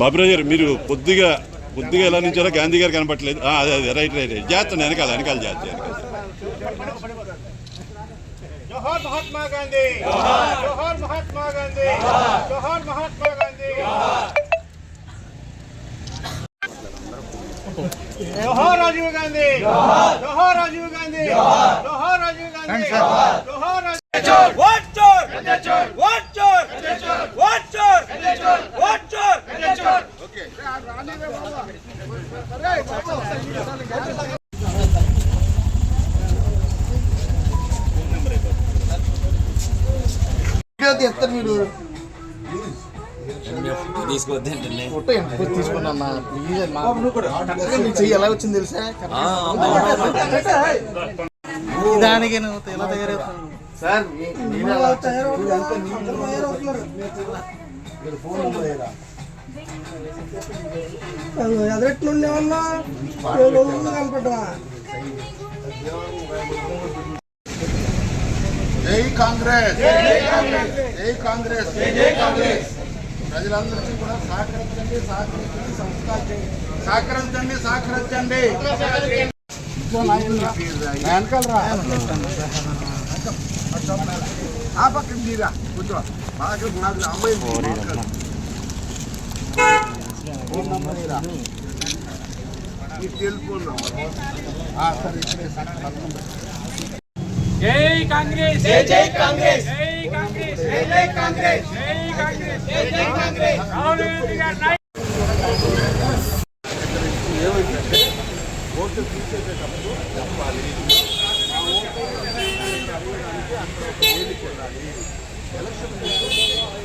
బాబురాజు గారు మీరు కొద్దిగా కొద్దిగా ఎలా నుంచారో గాంధీ గారు కనపట్లేదు అదే అదే రైట్ రైట్ రైట్ చేస్తాను వెనకాల వెనకాల వెనకాల జోహార్ మహాత్మా గాంధీ జోహార్ మహాత్మా గాంధీ జోహార్ మహాత్మా గాంధీ జోహార్ రాజీవ్ గాంధీ జోహార్ రాజీవ్ గాంధీ జోహార్ రాజీవ్ గాంధీ జోహార్ రాజీవ్ What చెయ్యి ఎలా వచ్చింది తెలుసా? దానికి నువ్వు ఎలా తయారవుతున్నావు సార్ ఎదరెట్లుండే ఉన్నా కనపడ్డా జై కాంగ్రెస్. జై కాంగ్రెస్. జై కాంగ్రెస్. ప్రజలందరికీ కూడా సహకరించండి సహకరించండి. సహకరించండి సహకరించండి ఆ పక్కన తీరా కూర్చో. బాగా నాకు అమ్మాయి ఫోన్ నంబర్ ఇరా ఈ టెలిఫోన్ నంబర్. ఆ, సరే ఇక్కడే సార్ జై కాంగ్రెస్. జై జై కాంగ్రెస్. జై కాంగ్రెస్. జై జై కాంగ్రెస్. జై కాంగ్రెస్. జై జై కాంగ్రెస్. రాహుల్ గాంధీ గారి ఓట్లు తీసేటప్పుడు చెప్పాలి అడగడానికి అక్కడ వేదిక ఉండాలి ఎలక్షన్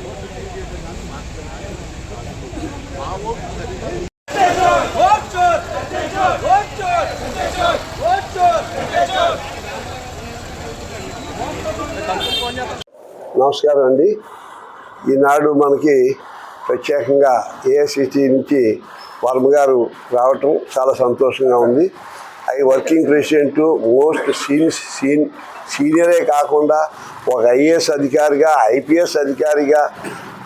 ఓట్లు తీసేటప్పుడు మాట్లాడాలి మా సరిగ్గా నమస్కారం అండి. ఈనాడు మనకి ప్రత్యేకంగా ఏఐసిటి నుంచి వర్మ గారు రావటం చాలా సంతోషంగా ఉంది. I working president most seen seen సీనియరే కాకుండా ఒక ఐఏఎస్ అధికారిగా ఐపీఎస్ అధికారిగా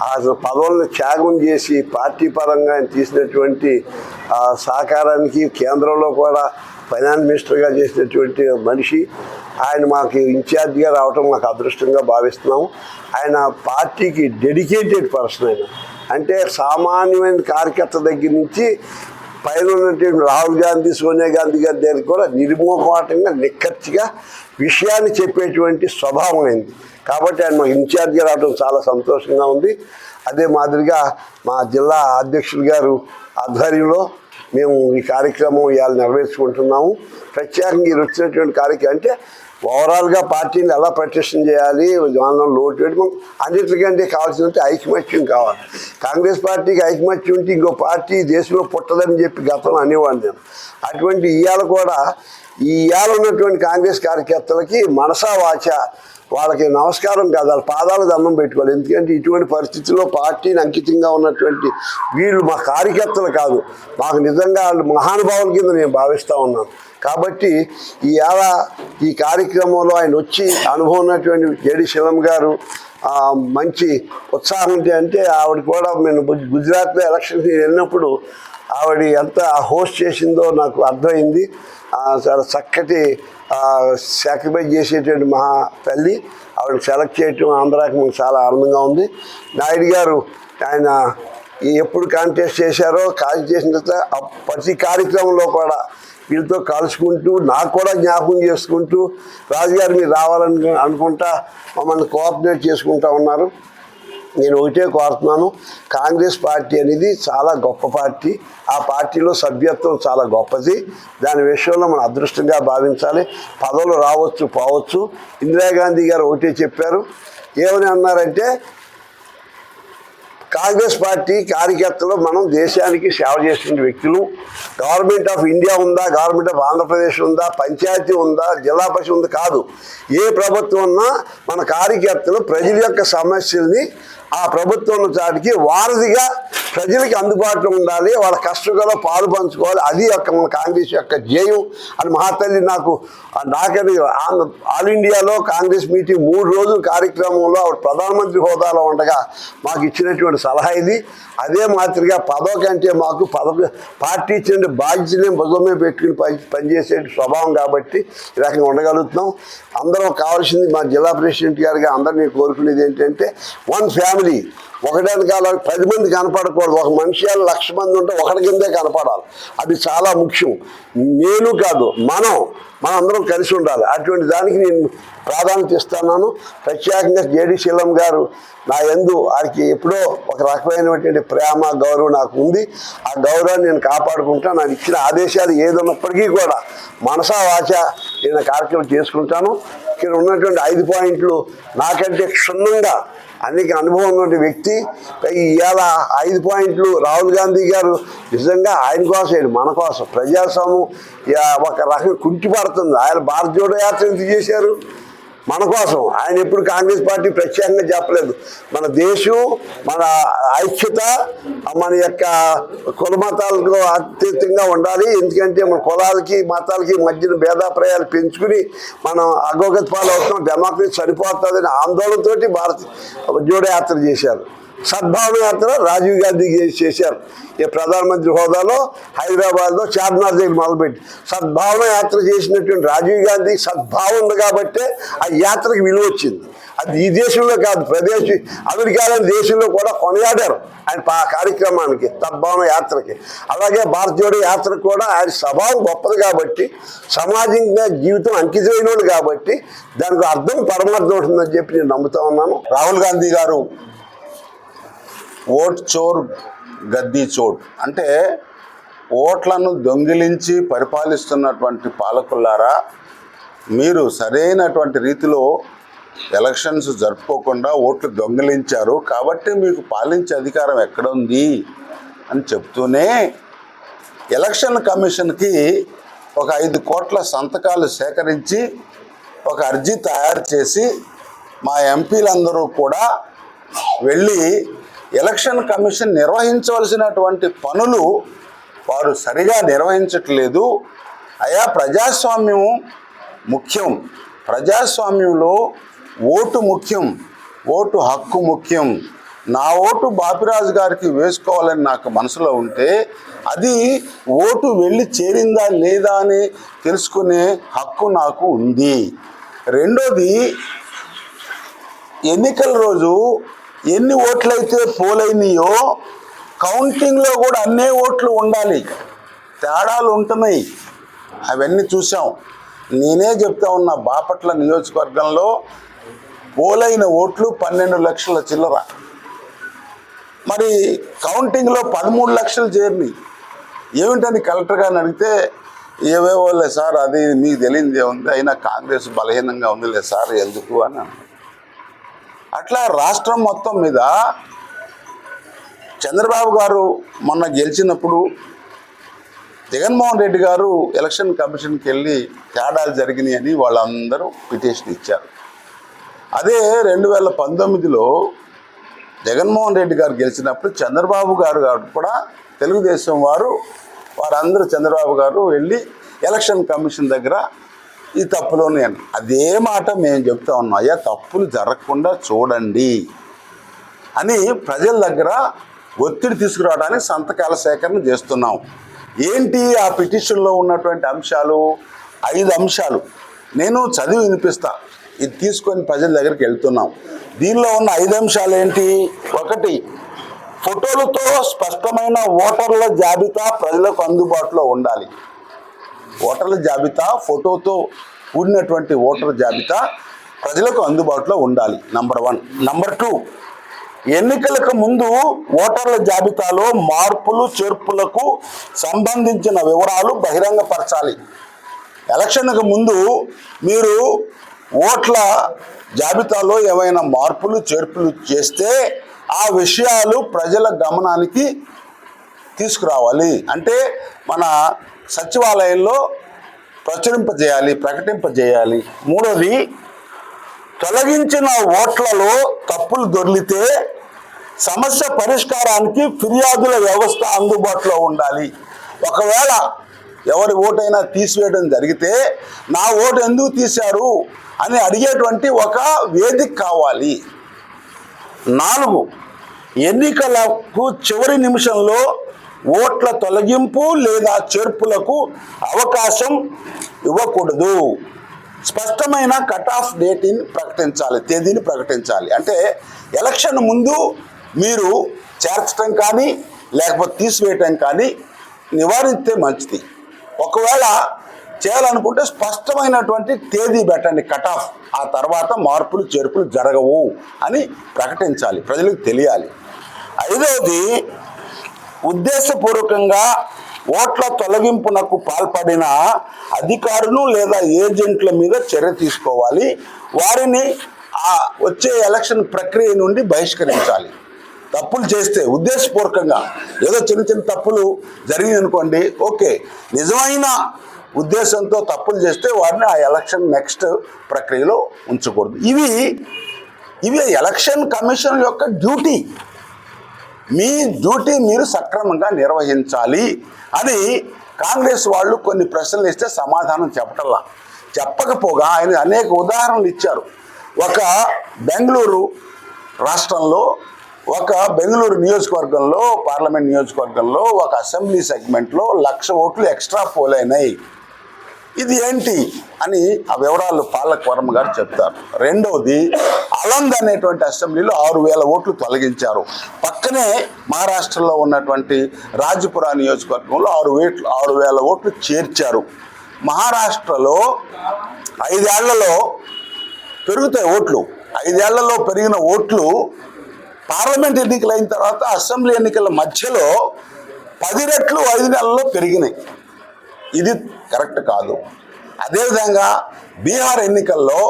అతను పదవులను త్యాగం చేసి పార్టీ పరంగా ఆయన తీసినటువంటి ఆ సహకారానికి కేంద్రంలో కూడా ఫైనాన్స్ మినిస్టర్గా చేసినటువంటి మనిషి. ఆయన మాకు ఇన్ఛార్జ్గా రావటం మాకు అదృష్టంగా భావిస్తున్నాము. ఆయన పార్టీకి డెడికేటెడ్ పర్సన్ ఆయన. అంటే సామాన్యమైన కార్యకర్త దగ్గర నుంచి పైన ఉన్నటువంటి రాహుల్ గాంధీ సోనియా గాంధీ గారి దగ్గర కూడా నిర్మోహమాటంగా నిక్కచ్చిగా విషయాన్ని చెప్పేటువంటి స్వభావం అయింది. కాబట్టి ఆయన మాకు ఇన్ఛార్జిగా రావడం చాలా సంతోషంగా ఉంది. అదే మాదిరిగా మా జిల్లా అధ్యక్షులు గారు ఆధ్వర్యంలో మేము ఈ కార్యక్రమం ఇవాళ నెరవేర్చుకుంటున్నాము. ప్రత్యేకంగా ఈ వచ్చినటువంటి కార్యక్రమం అంటే ఓవరాల్గా పార్టీని ఎలా ప్రతిష్టం చేయాలి దానిలో లోటు పెట్టుకోం అన్నిటికంటే కావాల్సినట్టు ఐకమత్యం కావాలి. కాంగ్రెస్ పార్టీకి ఐకమత్యం ఉంటే ఇంకో పార్టీ దేశంలో పుట్టదని చెప్పి గతంలో అనేవాడిని నేను. అటువంటి ఇవాళ కూడా ఈ ఇవాళ ఉన్నటువంటి కాంగ్రెస్ కార్యకర్తలకి మనసా వాచ వాళ్ళకి నమస్కారం కాదు వాళ్ళ పాదాలు దండం పెట్టుకోవాలి. ఎందుకంటే ఇటువంటి పరిస్థితుల్లో పార్టీని అంకితంగా ఉన్నటువంటి వీళ్ళు మా కార్యకర్తలు కాదు. మాకు నిజంగా వాళ్ళు మహానుభావుల కింద నేను భావిస్తూ ఉన్నాను. కాబట్టి ఈ ఏళ ఈ కార్యక్రమంలో ఆయన వచ్చి అనుభవం ఉన్నటువంటి జేడి శిలం గారు మంచి ఉత్సాహం అంటే ఆవిడ కూడా నేను గుజరాత్లో ఎలక్షన్కి వెళ్ళినప్పుడు ఆవిడ ఎంత హోస్ట్ చేసిందో నాకు అర్థమైంది. చాలా చక్కటి సాక్రిఫైస్ చేసేటువంటి మహా తల్లి. ఆవిడ సెలెక్ట్ చేయటం ఆంధ్రాకి మాకు చాలా ఆనందంగా ఉంది. నాయుడు గారు ఆయన ఎప్పుడు కాంటెస్ట్ చేశారో కాల్ చేసిన తర్వాత ప్రతి కార్యక్రమంలో కూడా వీళ్ళతో కలుసుకుంటూ నాకు కూడా జ్ఞాపకం చేసుకుంటూ రాజుగారు మీరు రావాలని అనుకుంటా మమ్మల్ని కోఆర్డినేట్ చేసుకుంటా ఉన్నారు. నేను ఒకటే కోరుతున్నాను కాంగ్రెస్ పార్టీ అనేది చాలా గొప్ప పార్టీ. ఆ పార్టీలో సభ్యత్వం చాలా గొప్పది. దాని విషయంలో మనం అదృష్టంగా భావించాలి. పదవులు రావచ్చు పోవచ్చు. ఇందిరాగాంధీ గారు ఒకటే చెప్పారు. ఏమని అన్నారంటే కాంగ్రెస్ పార్టీ కార్యకర్తలు మనం దేశానికి సేవ చేస్తున్న వ్యక్తులు గవర్నమెంట్ ఆఫ్ ఇండియా ఉందా గవర్నమెంట్ ఆఫ్ ఆంధ్రప్రదేశ్ ఉందా పంచాయతీ ఉందా జిల్లా పరిషత్ ఉంది కాదు. ఏ ప్రభుత్వం ఉన్నా మన కార్యకర్తలు ప్రజల యొక్క సమస్యల్ని ఆ ప్రభుత్వం చాటికి వారధిగా ప్రజలకి అందుబాటులో ఉండాలి వాళ్ళ కష్టంలో పాలు పంచుకోవాలి. అది యొక్క మన కాంగ్రెస్ యొక్క జయం అని మహాతల్లి నాకు నాకని ఆంధ్ర- ఆల్ ఇండియాలో కాంగ్రెస్ మీటింగ్ మూడు రోజుల కార్యక్రమంలో ఆవిడ ప్రధానమంత్రి హోదాలో ఉండగా మాకు ఇచ్చినటువంటి సలహా ఇది. అదే మాదిరిగా పదవి కంటే మాకు పదవి పార్టీ ఇచ్చిన బాధ్యతనే భుజమే పెట్టుకుని పని పనిచేసే స్వభావం కాబట్టి ఈ రకంగా ఉండగలుగుతున్నాం. అందరం కావాల్సింది మా జిల్లా ప్రెసిడెంట్ గారిగా అందరినీ కోరుకునేది ఏంటంటే వన్ ఫ్యామిలీ ఒకటానికి కాల పది మంది కనపడకూడదు. ఒక మనిషి లక్ష మంది ఉంటే ఒకటి కిందే కనపడాలి. అది చాలా ముఖ్యం. నేను కాదు మనం మనందరం కలిసి ఉండాలి. అటువంటి దానికి నేను ప్రాధాన్యత ఇస్తున్నాను. ప్రత్యేకంగా జేడి శీలం గారు నా ఎందు వారికి ఎప్పుడో ఒక రకమైనటువంటి ప్రేమ గౌరవం నాకు ఉంది. ఆ గౌరవాన్ని నేను కాపాడుకుంటాను నాకు ఇచ్చిన ఆదేశాలు ఏదున్నప్పటికీ కూడా మనసా వాచ నేను కార్యక్రమం చేసుకుంటాను. ఇక్కడ ఉన్నటువంటి ఐదు పాయింట్లు నాకంటే క్షుణ్ణంగా అనేక అనుభవం ఉన్నటువంటి వ్యక్తి ఇవాళ ఐదు పాయింట్లు రాహుల్ గాంధీ గారు నిజంగా ఆయన కోసం మన కోసం. ప్రజాస్వామ్యం ఒక రకం కుంటి పడుతుంది ఆయన భారత జోడో యాత్ర ఎందుకు చేశారు? మన కోసం. ఆయన ఎప్పుడు కాంగ్రెస్ పార్టీ ప్రత్యేకంగా చెప్పలేదు. మన దేశం మన ఐక్యత మన యొక్క కుల మతాలకు అత్యధికంగా ఉండాలి. ఎందుకంటే మన కులాలకి మతాలకి మధ్యన భేదాప్రాయాలు పెంచుకుని మనం అగోగత పాలు అవుతున్నాం డెమోక్రసీ సరిపోతుందని ఆందోళనతోటి భారత జోడయాత్ర చేశారు. సద్భావన యాత్ర రాజీవ్ గాంధీ చేశారు. ఈ ప్రధానమంత్రి హోదాలో హైదరాబాద్లో చార్మినార్ దగ్గర మొదలుపెట్టి సద్భావన యాత్ర చేసినటువంటి రాజీవ్ గాంధీ సద్భావం ఉంది కాబట్టి ఆ యాత్రకు విలువ వచ్చింది. అది ఈ దేశంలో కాదు ప్రదేశ్ అమెరికాలోని దేశంలో కూడా కొనియాడారు ఆయన ఆ కార్యక్రమానికి సద్భావన యాత్రకి. అలాగే భారత జోడో యాత్రకు కూడా ఆయన స్వభావం గొప్పది కాబట్టి సమాజంగా జీవితం అంకితమైన కాబట్టి దానికి అర్థం పరమార్థం ఉంటుందని చెప్పి నేను నమ్ముతా ఉన్నాను. రాహుల్ గాంధీ గారు ఓట్ చోర్ గద్దీ చోట్. అంటే ఓట్లను దొంగిలించి పరిపాలిస్తున్నటువంటి పాలకులారా మీరు సరైనటువంటి రీతిలో ఎలక్షన్స్ జరుపుకోకుండా ఓట్లు దొంగిలించారు కాబట్టి మీకు పాలించే అధికారం ఎక్కడ ఉంది అని చెప్తూనే ఎలక్షన్ కమిషన్కి ఒక ఐదు కోట్ల సంతకాలు సేకరించి ఒక అర్జీ తయారు చేసి మా ఎంపీలందరూ కూడా వెళ్ళి ఎలక్షన్ కమిషన్ నిర్వహించవలసినటువంటి పనులు వారు సరిగా నిర్వహించట్లేదు. అయా ప్రజాస్వామ్యం ముఖ్యం. ప్రజాస్వామ్యంలో ఓటు ముఖ్యం. ఓటు హక్కు ముఖ్యం. నా ఓటు బాపిరాజు గారికి వేసుకోవాలని నాకు మనసులో ఉంటే అది ఓటు వెళ్ళి చేరిందా లేదా అని తెలుసుకునే హక్కు నాకు ఉంది. రెండోది ఎన్నికల రోజు ఎన్ని ఓట్లయితే పోలైనయో కౌంటింగ్లో కూడా అన్నే ఓట్లు ఉండాలి. తేడాలు ఉంటున్నాయి. అవన్నీ చూసాం నేనే చెప్తా ఉన్న బాపట్ల నియోజకవర్గంలో పోలైన ఓట్లు పన్నెండు లక్షల చిల్లర. మరి కౌంటింగ్లో పదమూడు లక్షలు చేరినాయి. ఏమిటని కలెక్టర్ గారిని అడిగితే ఏవేవోలే సార్ అది మీకు తెలియదు ఉంది అయినా కాంగ్రెస్ బలహీనంగా ఉందిలే సార్ ఎందుకు అని అట్లా రాష్ట్రం మొత్తం మీద చంద్రబాబు గారు మొన్న గెలిచినప్పుడు జగన్మోహన్ రెడ్డి గారు ఎలక్షన్ కమిషన్కి వెళ్ళి తేడాలు జరిగినాయి అని వాళ్ళందరూ పిటిషన్ ఇచ్చారు. అదే రెండు వేల పంతొమ్మిదిలో జగన్మోహన్ రెడ్డి గారు గెలిచినప్పుడు చంద్రబాబు గారు గారు కూడా తెలుగుదేశం వారు వారందరూ చంద్రబాబు గారు వెళ్ళి ఎలక్షన్ కమిషన్ దగ్గర ఈ తప్పులోనే అని. అదే మాట మేము చెప్తా ఉన్నాం. అయ్యా తప్పులు జరగకుండా చూడండి అని ప్రజల దగ్గర ఒత్తిడి తీసుకురావడానికి సంతకాల సేకరణ చేస్తున్నాం. ఏంటి ఆ పిటిషన్లో ఉన్నటువంటి అంశాలు? ఐదు అంశాలు. నేను చదివి వినిపిస్తా. ఇది తీసుకొని ప్రజల దగ్గరికి వెళ్తున్నాం. దీనిలో ఉన్న ఐదు అంశాలు ఏంటి? ఒకటి ఫోటోలతో స్పష్టమైన ఓటర్ల జాబితా ప్రజలకు అందుబాటులో ఉండాలి. ఓటర్ల జాబితా ఫోటోతో కూడినటువంటి ఓటర్ జాబితా ప్రజలకు అందుబాటులో ఉండాలి. నంబర్ వన్ నంబర్ టూ ఎన్నికలకు ముందు ఓటర్ల జాబితాలో మార్పులు చేర్పులకు సంబంధించిన వివరాలు బహిరంగపరచాలి. ఎలక్షన్కు ముందు మీరు ఓట్ల జాబితాలో ఏమైనా మార్పులు చేర్పులు చేస్తే ఆ విషయాలు ప్రజల గమనానికి తీసుకురావాలి. అంటే మన సచివాలయంలో ప్రచురింపజేయాలి ప్రకటింపజేయాలి. మూడోది తొలగించిన ఓట్లలో తప్పులు దొర్లితే సమస్య పరిష్కారానికి ఫిర్యాదుల వ్యవస్థ అందుబాటులో ఉండాలి. ఒకవేళ ఎవరి ఓటైనా తీసివేయడం జరిగితే నా ఓటు ఎందుకు తీశారు అని అడిగేటువంటి ఒక వేదిక కావాలి. నాలుగు ఎన్నికలకు చివరి నిమిషంలో ఓట్ల తొలగింపు లేదా చేర్పులకు అవకాశం ఇవ్వకూడదు. స్పష్టమైన కట్ ఆఫ్ డేట్ని ప్రకటించాలి తేదీని ప్రకటించాలి. అంటే ఎలక్షన్ ముందు మీరు చేర్చడం కానీ లేకపోతే తీసివేయటం కానీ నివారిస్తే మంచిది. ఒకవేళ చేయాలనుకుంటే స్పష్టమైనటువంటి తేదీ పెట్టండి కట్ ఆఫ్ ఆ తర్వాత మార్పులు చేర్పులు జరగవు అని ప్రకటించాలి ప్రజలకు తెలియాలి. ఐదవది ఉద్దేశపూర్వకంగా ఓట్ల తొలగింపునకు పాల్పడిన అధికారులు లేదా ఏజెంట్ల మీద చర్య తీసుకోవాలి. వారిని ఆ వచ్చే ఎలక్షన్ ప్రక్రియ నుండి బహిష్కరించాలి. తప్పులు చేస్తే ఉద్దేశపూర్వకంగా ఏదో చిన్న చిన్న తప్పులు జరిగింది అనుకోండి ఓకే. నిజమైన ఉద్దేశంతో తప్పులు చేస్తే వారిని ఆ ఎలక్షన్ నెక్స్ట్ ప్రక్రియలో ఉంచకూడదు. ఇవి ఇవి ఎలక్షన్ కమిషన్ యొక్క డ్యూటీ. మీ డ్యూటీ మీరు సక్రమంగా నిర్వహించాలి. అని కాంగ్రెస్ వాళ్ళు కొన్ని ప్రశ్నలు ఇస్తే సమాధానం చెప్పటల్లా చెప్పకపోగా ఆయన అనేక ఉదాహరణలు ఇచ్చారు. ఒక బెంగళూరు రాష్ట్రంలో ఒక బెంగళూరు నియోజకవర్గంలో పార్లమెంట్ నియోజకవర్గంలో ఒక అసెంబ్లీ సెగ్మెంట్లో లక్ష ఓట్లు ఎక్స్ట్రా పోలైనాయి. ఇది ఏంటి? అని ఆ వివరాలు పాలక వర్మ గారు చెప్తారు. రెండవది అలంద్ అనేటువంటి అసెంబ్లీలో ఆరు వేల ఓట్లు తొలగించారు. పక్కనే మహారాష్ట్రలో ఉన్నటువంటి రాజపురా నియోజకవర్గంలో ఆరు వేట్లు ఆరు వేల ఓట్లు చేర్చారు. మహారాష్ట్రలో ఐదేళ్ళలో పెరుగుతాయి ఓట్లు. ఐదేళ్ళలో పెరిగిన ఓట్లు పార్లమెంట్ ఎన్నికలు అయిన తర్వాత అసెంబ్లీ ఎన్నికల మధ్యలో పది రెట్లు ఐదు నెలల్లో పెరిగినాయి. ఇది కరెక్ట్ కాదు. అదేవిధంగా బీహార్ ఎన్నికల్లో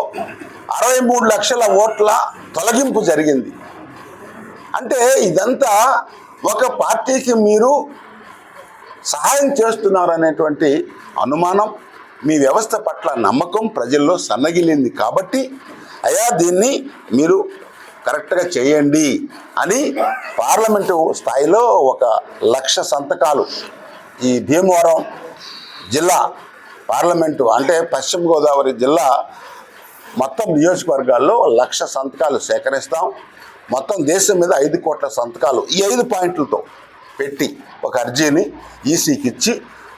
అరవై మూడు లక్షల ఓట్ల తొలగింపు జరిగింది. అంటే ఇదంతా ఒక పార్టీకి మీరు సహాయం చేస్తున్నారు అనేటువంటి అనుమానం మీ వ్యవస్థ పట్ల నమ్మకం ప్రజల్లో సన్నగిలింది కాబట్టి అయా దీన్ని మీరు కరెక్ట్గా చేయండి అని పార్లమెంటు స్థాయిలో ఒక లక్ష సంతకాలు ఈ భీమవరం జిల్లా పార్లమెంటు అంటే పశ్చిమ గోదావరి జిల్లా మొత్తం నియోజకవర్గాల్లో లక్ష సంతకాలు సేకరిస్తాం. మొత్తం దేశం మీద ఐదు కోట్ల సంతకాలు ఈ ఐదు పాయింట్లతో పెట్టి ఒక అర్జీని ఈసీకి ఇచ్చి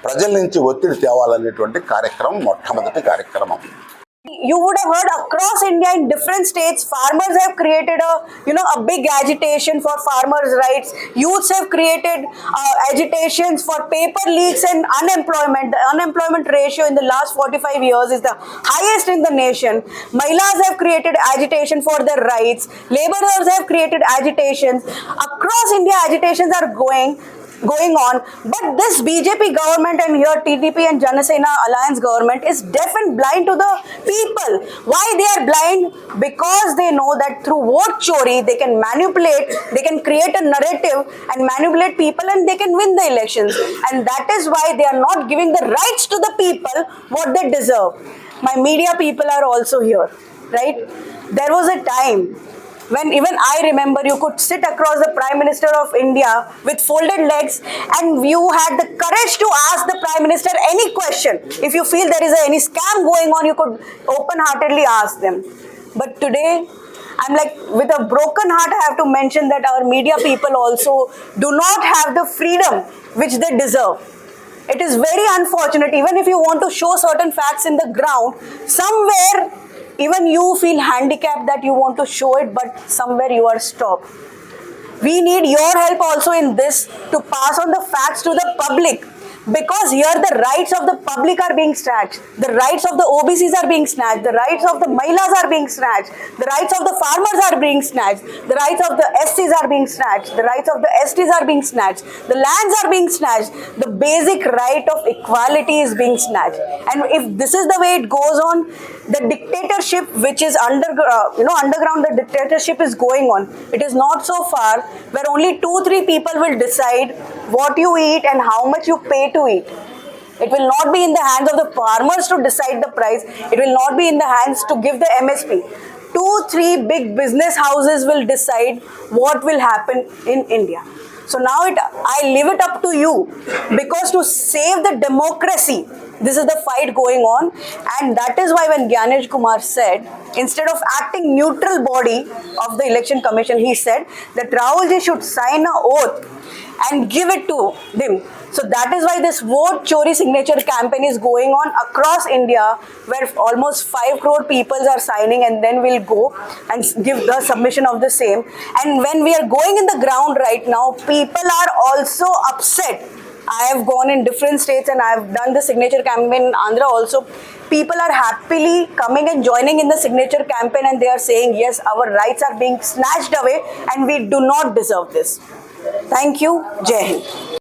ప్రజల నుంచి ఒత్తిడి తేవాలనేటువంటి కార్యక్రమం మొట్టమొదటి కార్యక్రమం. You would have heard across India in different states, farmers have created a you know a big agitation for farmers' rights. Youths have created uh, agitations for paper leaks and unemployment. The unemployment ratio in the last 45 years is the highest in the nation. Mahilas have created agitation for their rights. Laborers have created agitations. Across India, agitations are going going on. But this BJP government and here TDP and Janasena alliance government is deaf and blind to the people. Why they are blind? Because they know that through vote chori they can manipulate, they can create a narrative and manipulate people and they can win the elections. And that is why they are not giving the rights to the people what they deserve. My media people are also here, right? There was a time when even I remember you could sit across the Prime Minister of India with folded legs and you had the courage to ask the Prime Minister any question. If you feel there is any scam going on, you could open heartedly ask them. But today, I'm like, with a broken heart, I have to mention that our media people also do not have the freedom which they deserve. It is very unfortunate, even if you want to show certain facts in the ground, somewhere even you feel handicapped that you want to show it, but somewhere you are stopped. We need your help also in this to pass on the facts to the public because here the rights of the public are being snatched, the rights of the OBCs are being snatched, the rights of the Mahilas are being snatched, the rights of the farmers are being snatched, the rights of the STs are being snatched, the rights of the STs are being snatched, the lands are being snatched, the basic right of equality is being snatched. And if this is the way it goes on, the dictatorship which is under, uh, you know, underground, the dictatorship is going on. It is not so far where only two, three people will decide what you eat and how much you pay to eat. It will not be in the hands of the farmers to decide the price. It will not be in the hands to give the MSP. two, three big business houses will decide what will happen in India. So now it, I leave it up to you because to save the democracy, this is the fight going on, and that is why when Gyanesh Kumar said, instead of acting neutral body of the election commission, he said that Rahulji should sign a oath and give it to them. So that is why this vote chori signature campaign is going on across India, where almost five crore people are signing, and then we'll go and give the submission of the same. And when we are going in the ground right now, people are also upset. I have gone in different states and I have done the signature campaign in Andhra also. People are happily coming and joining in the signature campaign and they are saying, yes, our rights are being snatched away and we do not deserve this. Thank you Jai Hind